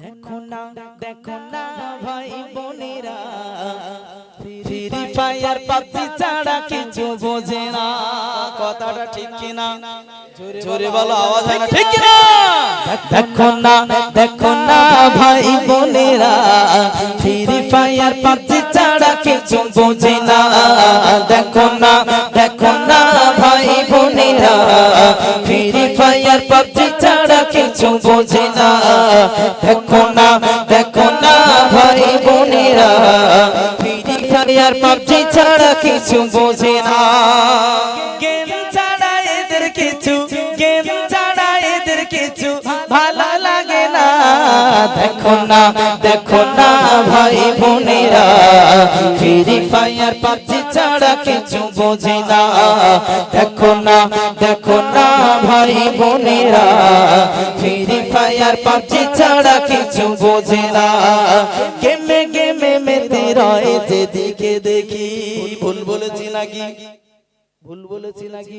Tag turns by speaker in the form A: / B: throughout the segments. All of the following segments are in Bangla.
A: দেখো না দেখো না ভাই বোনেরা। ফ্রি ফায়ার পাবজি ছাড়া কিছু বোঝে না। কথাটা ঠিক কিনা? জোরে বলো আওয়াজ হয় না ঠিক কিনা? দেখো না দেখো না ভাই বোনেরা। ফ্রি ফায়ার পাবজি ছাড়া কিছু বোঝে না। দেখো না দেখো না ভাই বোনেরা। ফ্রি ফায়ার পাবজি কিছু বোঝে না। দেখো না দেখো না ভাই বোনেরা। ফ্রি ফায়ার পাবজি ছাড়া কিছু দেখো না দেখো না ভাই বোনেরা। ফ্রি ফায়ার পাবজি ছাড়া কিছু বোঝে না। দেখো না দেখো না ভাই বোনেরা। ফ্রি ফায়ার পাবজি ছাড়া কিছু বোঝে না। গেমে গেমে মেতে রয়ে যেদিকে দেখি। ভুল বলেছি নাকি? ভুল বলেছি নাকি?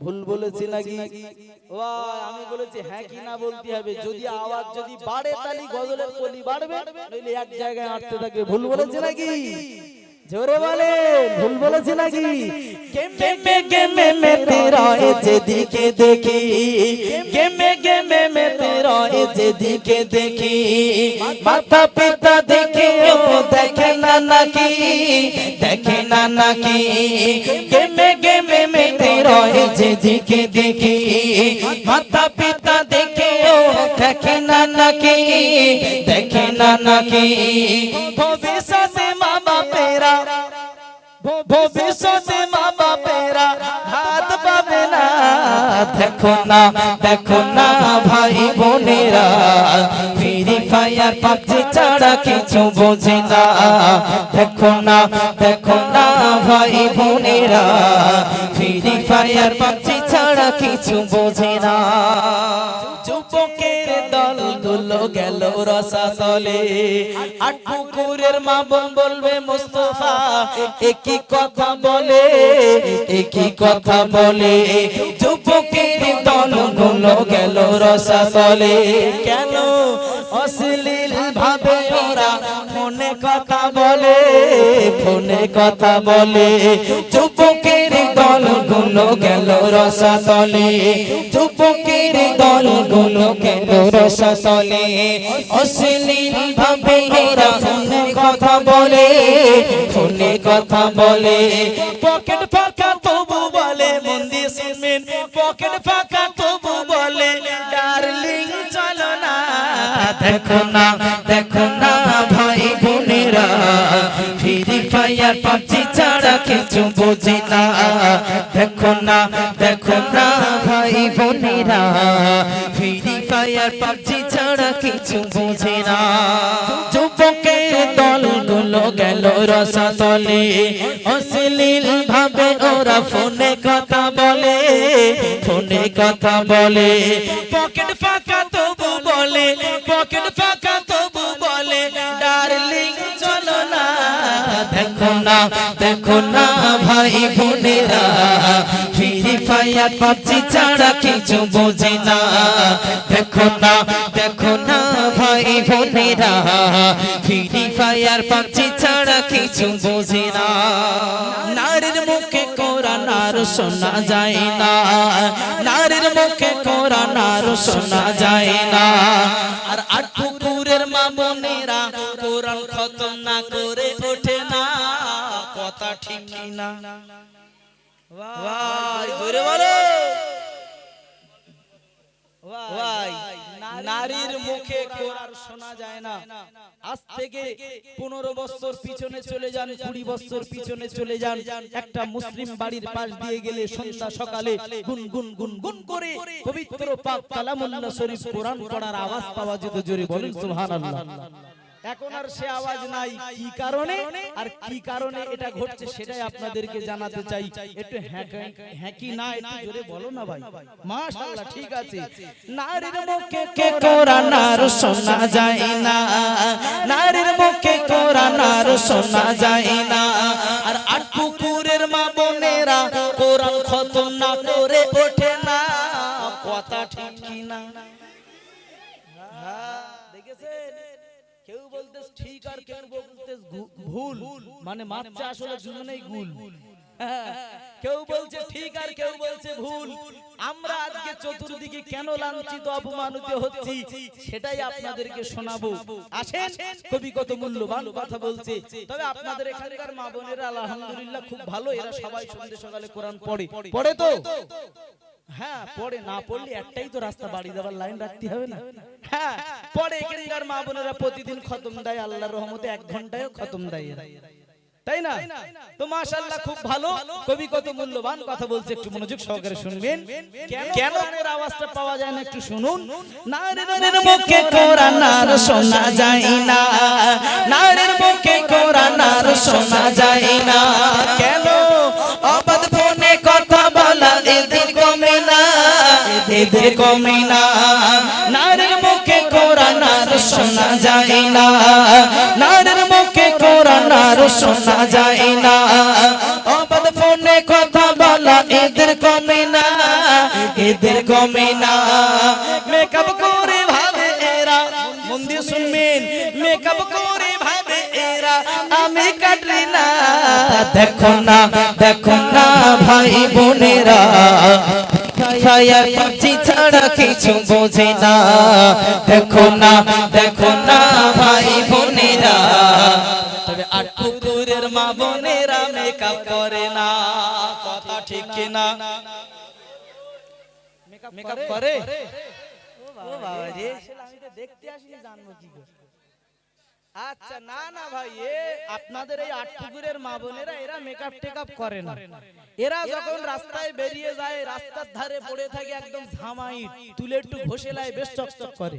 A: ভুল বলেছি নাকি? আমি বলেছি হ্যাঁ কি না বলতে হবে। যদি আওয়াজ যদি বাড়ে তাহলে গজলের কলি বাড়বে এক জায়গায় আটতে থাকবে। ভুল বলেছি নাকি? জোরে বলে ভুল বলেছি নাকি? গেমে গেমে মেতে রয়ে যেদিকে দেখি গেমে গেমে মেতে রয়ে যেদিকে দেখি মাথা পিতা দেখে ও দেখে না নাকি দেখে না নাকি গেমে গেমে মেতে রয়ে যেদিকে দেখি মাথা পিতা দেখে ও দেখে না নাকি দেখে না নাকি ভবিষ্যতে মা বাপেরা ভবিষ্যতে মা বাপেরা দেখো না দেখো না ভাই বোনেরা। ফ্রি ফায়ার পাবজি ছাড়া কিছু বোঝে না। দেখো না দেখো না ভাই বোনেরা। ফ্রি ফায়ার পাবজি ছাড়া কিছু বোঝে না। দলগুলো গেল রসাতলে। আট পুকুরের মা বোন বলবে, মুস্তফা, একই কথা বলে, একই কথা বলে। যুবকের দলগুলো গেল রসাতলে। কেন অশ্লীল ভাবে ওরা মনে কথা বলে? ফোনে কথা বলে। যুবকের দলগুলো গেল রসাতলে। যুবকের দলগুলো গেল রসাতলে। অশ্লীল ভাবে ফোনে কথা বলে। ফোনে কথা বলে। পকেট ফাঁকা তবু বলে মন্দির শুনবেন। পকেট ফাঁকা তবু বলে, ডার্লিং, চলো না। দেখো না দেখো না ফায়ার পাবজি ছাড়া কিছু বোঝে না। দেখো না দেখো না ভাই বোনেরা, ফ্রি ফায়ার পাবজি ছাড়া কিছু বোঝে না। যুবকের দলগুলো গেল রসাতলে, অশ্লীল ভাবে ওরা ফোনে কথা বলে, ফোনে কথা বলে। পকেট ফাঁকা তবু বলে, পকেট ফাঁকা তবু বলে, ডার্লিং দেখো না দেখো না ভাই বোনেরা। ফ্রি ফায়ার পাবজি ছাড়া কিছু বোঝে না। দেখো না দেখো না ভাই বোনেরা। ফ্রি ফায়ার পাবজি ছাড়া কিছু বোঝে না। নারীর মুখে কোরআন আর শোনা যায় না। নারীর মুখে কোরআন আর শোনা যায় না। আর আট মা বোনেরা কোরআন খতম না করে ওঠে না। কথা ঠিক না ভাই ধরে বলো। ভাই। নারীর মুখে কোরআন শোনা যায় না। আজ থেকে পনেরো বছর পিছনে চলে যান কুড়ি বছর পিছনে চলে যান। একটা মুসলিম বাড়ির পাশ দিয়ে গেলে সন্ধ্যা সকালে গুন গুন গুন গুন করে পবিত্র পাক কালামুল্লাহ শরীফ কোরআন পড়ার আওয়াজ পাওয়া যেত জোরে বলেন সুবহানাল্লাহ। এখন আর সে আওয়াজ নাই। কি কারণে? আর কি কারণে এটা ঘটছে সেটাই আপনাদেরকে জানাতে চাই। একটু হ্যাঁ হ্যাঁ কি না একটু জোরে বলো না ভাই। মাশাআল্লাহ ঠিক আছে। নারীর মুখে কে কোরআন আর শোনা যায় না। নারীর মুখে কোরআন আর শোনা যায় না। আর আট পুকুরের মা বোনেরা কোরআন খতম না করে ওঠে না। কথা ঠিক কি না। কেউ বলতে ঠিক আর কেউ বলতে
B: ভুল? মানে মারছে মানে আসলে দুজনেই গুল। কেউ বলছে ঠিক আর কেউ বলছে ভুল? আমরা আজকে চতুর্দিকে কেন লাঞ্ছিত অপমানিত হচ্ছি সেটাই আপনাদেরকে শোনাবো। আসেন কবি কত মূল্যবান কথা বলছে। তবে আপনাদের এখানকার মা বোনেরা আলহামদুলিল্লাহ খুব ভালো এরা সবাই সন্ধ্যে সকালে কোরআন পড়ে। পড়ে তো? হ্যাঁ পড়ে না পড়লে একটাই তো রাস্তা বাড়ি যাবার লাইন রাখতে হবে না। হ্যাঁ পড়ে এখানকার মা বোনেরা প্রতিদিন খতম দেয় আল্লাহর রহমতে এক ঘন্টায়ও খতম দেয় তাই না? তো মাশাআল্লাহ খুব ভালো কবি কত মূল্যবান কথা বলছে একটু মনোযোগ সহকারে শুনবেন। কেন এর আওয়াজটা পাওয়া যায় না একটু শুনুন। নারীর মুখে কোরআন আর শোনা যায় না। নারীর মুখে কোরআন আর শোনা যায় এদের কমে নারীর মুখে কোরআন আর শোনা যায় না। নারীর মুখে কোরআন আর শোনা যায় না। অবাধ ফোনে কথা বলা এদের কমে না, এদের কমে না। মেকআপ করে ভাবে এরা, মন দিয়ে শুনবেন। মেকআপ করে ভাবে এরা, আমি কাটরি না দেখো না দেখো না ভাই বোনেরা। ছায়া পাচ্ছি ছাড়া কিছু বোঝে না। দেখো না দেখো না ভাই বোনেরা। তবে আর কুকুরের মা বোনেরা মেকআপ করে না। কথা ঠিক কিনা? মেকআপ করে? ও বাবা রে আমি তো দেখতে আসিনি জানব কি করে আচ্ছা না না ভাই এ আপনাদের এই আট পুকুরের মা বোনেরা এরা মেকআপ টেকআপ করে না। এরা যখন রাস্তায় বেরিয়ে যায় রাস্তার ধারে পড়ে থাকে একদম ঝামাইট তুলে একটু ঘষে লাই বেশ চকচক করে।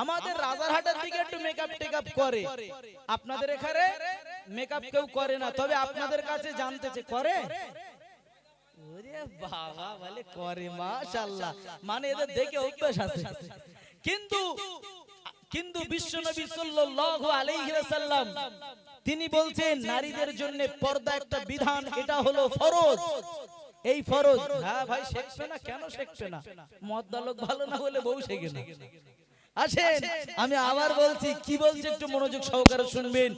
B: আমাদের রাজারহাটের দিকে একটু মেকআপ টেকআপ করে। আপনাদের এখানে মেকআপ কেউ করে না। তবে আপনাদের কাছে জানতেছে করে? ওরে বাবা বলে করে মাশাআল্লাহ। মানে এদের দেখে অভ্যাস আছে। কিন্তু কিন্তু বিশ্বনবী সাল্লাল্লাহু আলাইহি ওয়াসাল্লাম তিনি বলছেন নারীদের জন্য পর্দা একটা বিধান এটা হলো ফরজ। এই ফরজ। হ্যাঁ ভাই শিখবে না? কেন শিখবে না? মদ্দালক ভালো না হলে বউ শেখে না। আসেন আমি আবার বলছি কি বলছি একটু মনোযোগ সহকারে শুনবেন।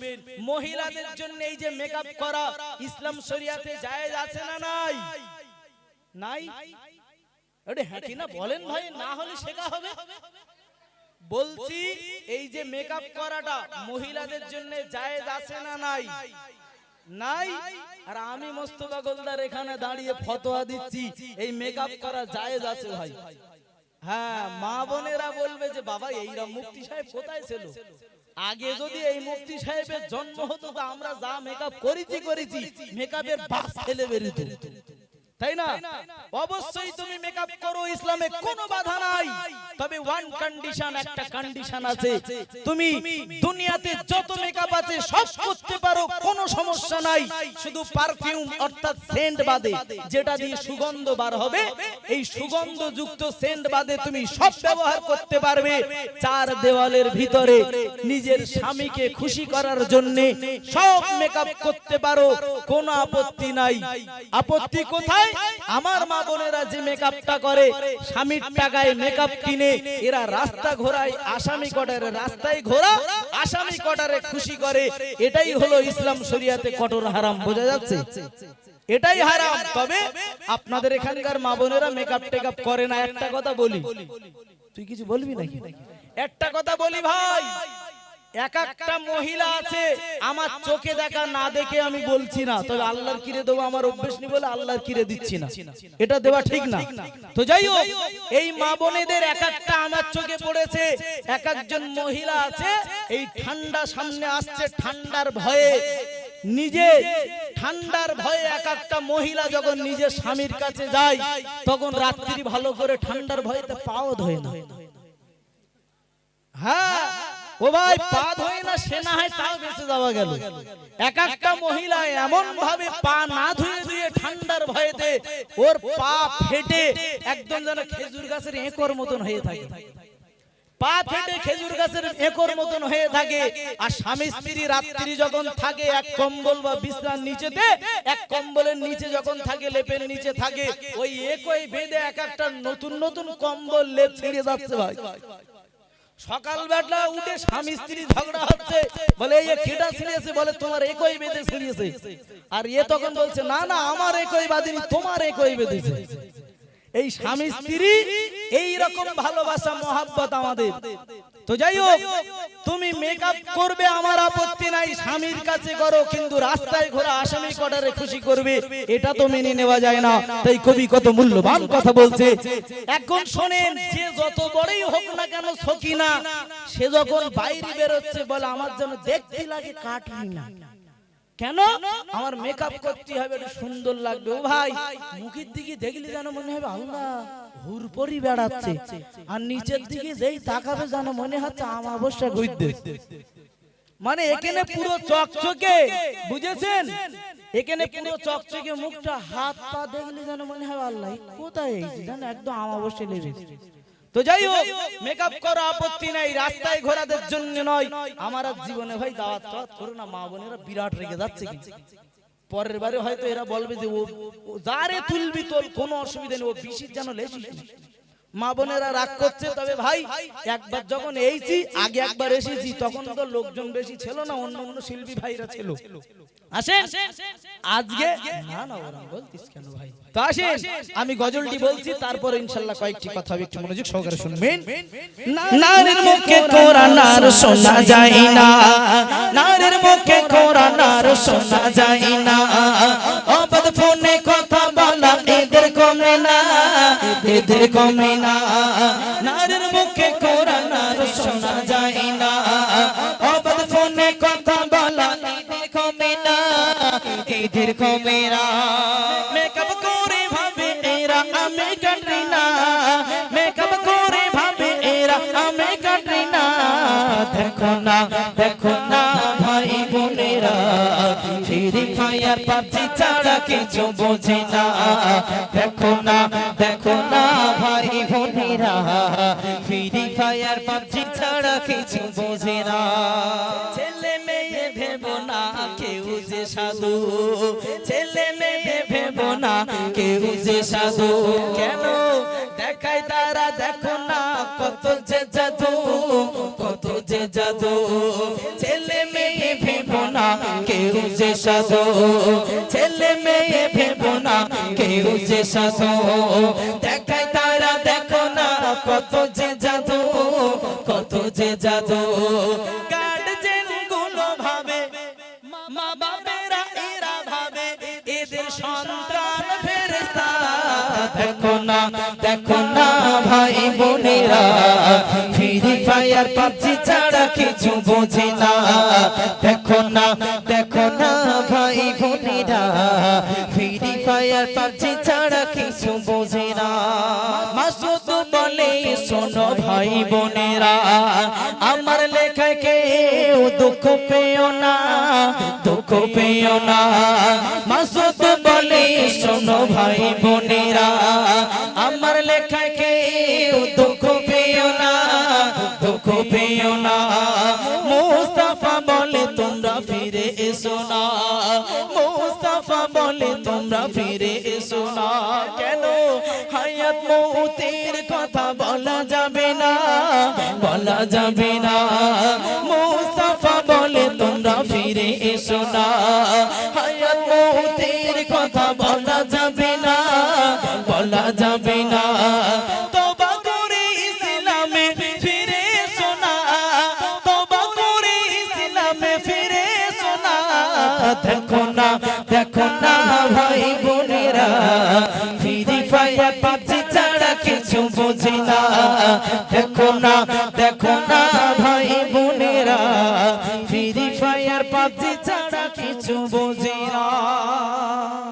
B: মহিলাদের জন্য এই যে মেকআপ করা ইসলাম শরিয়াতে জায়েজ আছে না নাই? নাই? আরে হ্যাঁ কি না বলেন ভাই না হলে শেখা হবে। বলছি এই যে মেকআপ করাটা মহিলাদের জন্য জায়েজ আছে না নাই? নাই? আর আমি মোস্তফা গোলদার এখানে দাঁড়িয়ে ফতোয়া দিচ্ছি। এই মেকআপ করা জায়েজ আছে ভাই। হ্যাঁ মা বোনেরা বলবে যে বাবা এইরা মুক্তি সাহেব কোথায় ছিল? আগে যদি এই মুক্তি সাহেবের জন্ম হতো তো আমরা যা মেকআপ করেছি করেছি মেকআপের বাস ফেলে বেরিত। তাই না? অবশ্যই তুমি মেকআপ করো ইসলামে কোনো বাধা নাই। তবে ওয়ান কন্ডিশন একটা কন্ডিশন আছে। তুমি দুনিয়াতে যত মেকআপ আছে সব করতে পারো কোনো সমস্যা নাই। শুধু পারফিউম অর্থাৎ সেন্ট বাদে যেটা দিয়ে সুগন্ধ বার হবে এই সুগন্ধ যুক্ত সেন্ট বাদে তুমি সব ব্যবহার করতে পারবে। চার দেওয়ালের ভিতরে নিজের স্বামীকে খুশি করার জন্য সব মেকআপ করতে পারো কোনো আপত্তি নাই। আপত্তি কোথায় আমার মা বোনেরা যে মেকআপটা করে, স্বামীর টাকায় মেকআপ কিনে, এরা রাস্তা ঘোরায় আসামি কটারে রাস্তায় ঘোরা আসামি কটারে খুশি করে, এটাই হলো ইসলাম শরিয়াতে কঠোর হারাম, বোঝা যাচ্ছে? এটাই হারাম। তবে আপনাদের এখানকার মা বোনেরা মেকআপ টেকআপ করে না, একটা কথা বলি। তুই কিছু বলবি নাকি? একটা কথা বলি ভাই। এক একটা মহিলা আছে আমার চোখে দেখা না দেখে আমি বলছি না। তবে আল্লাহর কিরে দেবো আমার অভ্যেস নি বলে আল্লাহর কিরে দিচ্ছি না। এটা দেওয়া ঠিক না। তো যাই হোক এই মা বোনেদের এক একটা আমার চোখে পড়েছে এক একজন মহিলা আছে এই ঠান্ডা সামনে আসছে ঠান্ডার ভয়ে নিজে ঠান্ডার ভয়ে এক একটা মহিলা যখন নিজের স্বামীর কাছে যায় তখন রাত্রি ভালো করে ঠান্ডার ভয়েতে পাও ধোয় না। হ্যাঁ ও ভাই পা ধোয় না সে না হয় তাও বেঁচে যাওয়া গেল। এক একটা মহিলা এমন ভাবে পা না ধুয়ে ধুয়ে ঠান্ডার ভয়েতে ওর পা ফেটে একদম যেন খেজুর গাছের একর মতন হয়ে থাকে। পা ফেটে খেজুর গাছের একর মতন হয়ে থাকে। আর স্বামী স্ত্রী রাত্রি যখন থাকে এক কম্বল বা বিছনার নিচেতে এক কম্বলের নিচে যখন থাকে লেপের নিচে থাকে ওই একই বেঁধে এক একটা নতুন নতুন কম্বল লেপ ছেড়ে যাচ্ছে ভাই। সকালবেলা উঠে স্বামী স্ত্রী ঝগড়া হচ্ছে। বলে এই কেটা ছিঁড়িয়েছে বলে তোমার একই বেঁধে ছিঁড়িয়েছে আর এ তখন বলছে না না আমার একই বাঁধিনি তোমার একই বেঁধেছে এই স্বামী স্ত্রী এই রকম ভালোবাসা মহাব্বত আমাদের। তো যাই হোক, তুমি মেকআপ করবে, আমার আপত্তি নাই, স্বামীর কাছে করো, কিন্তু রাস্তায় ঘোরা আসামি কটারে খুশি করবে, এটা তো মেনে নেওয়া যায় না। তাই কবি কত মূল্যবান কথা বলছে। এখন শোনেন, যে যত বড়ই হোক না কেন সকিনা, সে যখন বাইরে বেরোচ্ছে, বলে আমার জন্য দেখতে লাগে কাটলি না। কেন? আমার মেকআপ করতে হবে সুন্দর লাগবে। ও ভাই, মুখের দিকে দেখলে যেন মনে হবে আল্লাহ। হুরপরি বেড়াচ্ছে। আর নিচের দিকে যেই তাকাবে যেন মনে হচ্ছে আমাবস্যা গইতে মানে এখানে পুরো চকচকে, বুঝেছেন? এখানে পুরো চকচকে মুখটা, হাত পা দেখলে যেন মনে হয়, আল্লাহ, কোথায় জানো একদম আমাবস্যা লেগেছে তো যাই হোক মেকআপ করা আপত্তি নাই, রাস্তায় ঘোরাদের জন্য নয়। আমার জীবনে ভাই দাওয়াত করো না, মা বোনেরা বিরাট রেগে যাচ্ছে কিন্তু। পরের বারে হয়তো এরা বলবে যে ও যারে তুলবি তোর কোনো অসুবিধা নেই, ও বিশির যেন লেছিস না। মা বোনেরা রাগ করছে, তবে ভাই, একবার যখন এইছি আগে একবার এসেছি, তখন তো লোকজন বেশি ছিল না, অন্য অন্য শিল্পী ভাইরা ছিল। আসেন? আজকে না না, ওরা বলতিস কেন ভাই? তো আসেন, আমি গজলটি বলছি, তারপর ইনশাল্লাহ কয়েকটি কথা একটু মনোযোগ সহকারে শুনবেন। নারীর মুখে কোরআন আর শোনা যায় না। নারীর মুখে কোরআন আর শোনা যায় না। অবাধ ফোনে কথা বলা এদের কমে না, এদের কমে না। নারীর মুখে কোরআন আর শোনা যায় না। অবাধ ফোনে কথা বলা এদের কমে না, এদের কমে না। দেখো না দেখো না। ফ্রি ফায়ার পাবজি ছাড়া কিছু বোঝে না। দেখো না দেখো না ভাই বোনেরা। ফ্রি ফায়ার পাবজি ছাড়া কিছু বোঝে না। কেউ যে সাধু ছেলে মেয়ে ভেবো না কেউ যে সাধু? কেন দেখায় তারা দেখো না কত যে জাদু কত যে জাদু। ছেলে মেয়ে ভেবো না কেউ যে সাধু? ছেলে মেয়ে ভেবো না কেউ যে সাধু? দেখায় তারা দেখো না কত যে জাদু কত যে জাদু। ভাবে মা বাবেরা এরা ভাবে এদের সন্তান ফেরেশতা। দেখো না দেখো না ভাই বোনেরা, ফ্রি ফায়ার পাবজি ছাড়া কিছু বোঝে না। দেখো না দেখো না ভাই বোনেরা, ফ্রি ফায়ার পাবজি ছাড়া কিছু বোঝে না। মাসুদ বলে, শোনো ভাই বোনেরা, আমার লেখায় কেউ দুঃখ পেও না, দুঃখ পেও না। মাসুদ বলে, শোনো ভাই বোনেরা, আমার লেখা কেউ দুঃখ পেও না, দুঃখ পেও না। মুস্তাফা বলে, তোমরা ফিরে এসো না। মুস্তাফা বলে, তোমরা ফিরে এসো না। কেন? হায়াত মৌতের কথা বলা যাবে না, বলা যাবে না। বলে তোমরা ফিরে এসো না। হায়াত মৌতের কথা বলা যাবে না, বলা যাবে না। দেখো না দেখো না ভাই বোনেরা, ফিরি ফায়ার পাচ্ছি ছাড়া কিছু বোঝে না। দেখো না